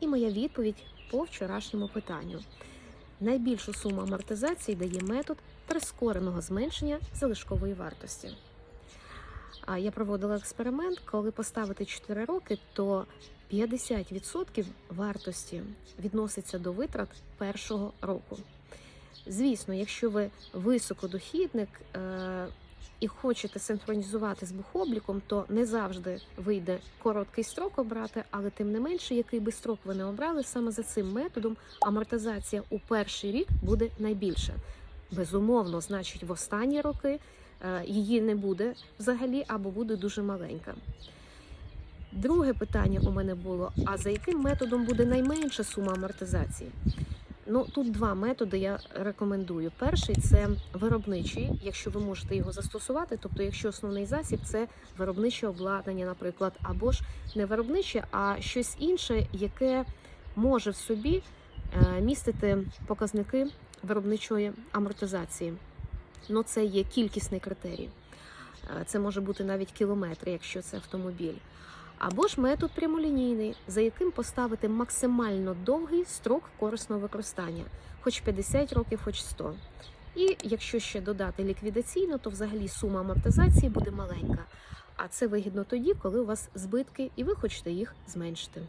І моя відповідь по вчорашньому питанню. Найбільшу суму амортизації дає метод прискореного зменшення залишкової вартості. А я проводила експеримент, коли поставити 4 роки, то 50% вартості відноситься до витрат першого року. Звісно, якщо ви високодохідник е- і хочете синхронізувати з бухобліком, то не завжди вийде короткий строк обрати, але тим не менше, який би строк ви не обрали, саме за цим методом амортизація у перший рік буде найбільша. Безумовно, значить, в останні роки е, її не буде взагалі або буде дуже маленька. Друге питання у мене було: а за яким методом буде найменша сума амортизації? Ну тут два методи я рекомендую. Перший це виробничий, якщо ви можете його застосувати. Тобто, якщо основний засіб це виробниче обладнання, наприклад, або ж не виробниче, а щось інше, яке може в собі е, містити показники виробничої амортизації. Ну, це є кількісний критерій. Е, Це може бути навіть кілометри, якщо це автомобіль. Або ж метод прямолінійний, за яким поставити максимально довгий строк корисного використання, хоч 50 років, хоч 100. І якщо ще додати ліквідаційно, то взагалі сума амортизації буде маленька. А це вигідно тоді, коли у вас збитки і ви хочете їх зменшити.